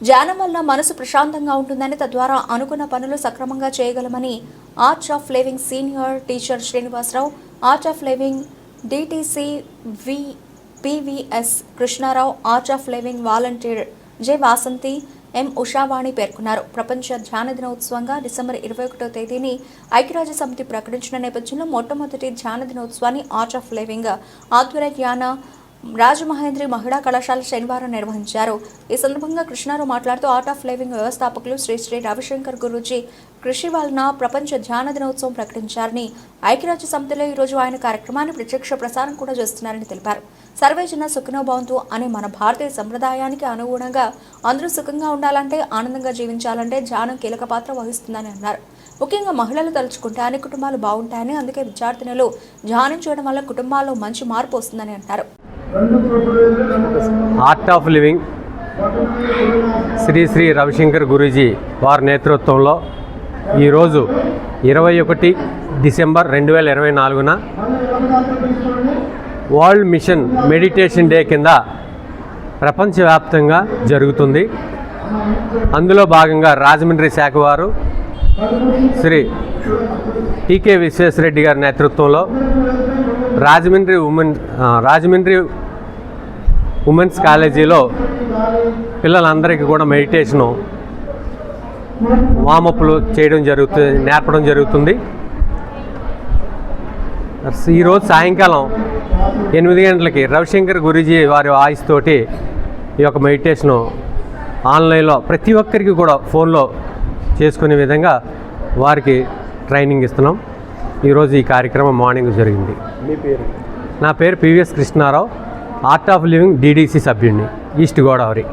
ధ్యానం వల్ల మనసు ప్రశాంతంగా ఉంటుందని తద్వారా అనుకున్న పనులు సక్రమంగా చేయగలమని arts of living senior teacher Srinivasa Rao art of living DTC V PVS Krishna Rao art of living volunteer J Vasanthi M Ushavani పేర్కొన్నారు. ప్రపంచ ధ్యాన దినోత్సవంగా డిసెంబర్ ఇరవై ఒకటో తేదీని ఐక్యరాజ్య సమితి ప్రకటించిన నేపథ్యంలో మొట్టమొదటి ధ్యాన దినోత్సవాన్ని ఆర్ట్ ఆఫ్ లివింగ్ ధ్యాన రాజమహేంద్రి మహిళా కళాశాల శనివారం నిర్వహించారు. ఈ సందర్భంగా కృష్ణారావు మాట్లాడుతూ ఆర్ట్ ఆఫ్ లివింగ్ వ్యవస్థాపకులు శ్రీ శ్రీ రవిశంకర్ గురూజీ కృషి వలన ప్రపంచ ధ్యాన దినోత్సవం ప్రకటించారని ఐక్యరాజ్య సమితిలో ఈరోజు ఆయన కార్యక్రమాన్ని ప్రత్యక్ష ప్రసారం కూడా చేస్తున్నారని తెలిపారు. సర్వేజన సుఖనో భవంతు అనే మన భారతీయ సంప్రదాయానికి అనుగుణంగా అందరూ సుఖంగా ఉండాలంటే ఆనందంగా జీవించాలంటే ధ్యానం కీలక పాత్ర వహిస్తుందని అన్నారు. ముఖ్యంగా మహిళలు తలుచుకుంటే అన్ని కుటుంబాలు బాగుంటాయని అందుకే విద్యార్థినులు ధ్యానం చేయడం వల్ల కుటుంబాల్లో మంచి మార్పు వస్తుందని అన్నారు art of living Sri Sri Ravi Shankar Guruji వారి నేతృత్వంలో ఈరోజు ఇరవై ఒకటి డిసెంబర్ రెండు వేల ఇరవై నాలుగున వరల్డ్ మిషన్ మెడిటేషన్ డే కింద ప్రపంచవ్యాప్తంగా జరుగుతుంది. అందులో భాగంగా రాజమండ్రి శాఖ వారు శ్రీ టీకే విశ్వేశ్వరరెడ్డి గారి నేతృత్వంలో రాజమండ్రి ఉమెన్ రాజమండ్రి ఉమెన్స్ కాలేజీలో పిల్లలందరికీ కూడా మెడిటేషను వామప్లు చేయడం జరుగుతుంది నేర్పడం జరుగుతుంది. ఈరోజు సాయంకాలం ఎనిమిది గంటలకి రవిశంకర్ గురూజీ వారి వాయిస్ తోటి ఈ యొక్క మెడిటేషను ఆన్లైన్లో ప్రతి ఒక్కరికి కూడా ఫోన్లో చేసుకునే విధంగా వారికి ట్రైనింగ్ ఇస్తున్నాం. ఈరోజు ఈ కార్యక్రమం మార్నింగ్ జరిగింది. మీ పేరు? నా పేరు PVS Krishna Rao art of living DDC సభ్యుడిని east Godavari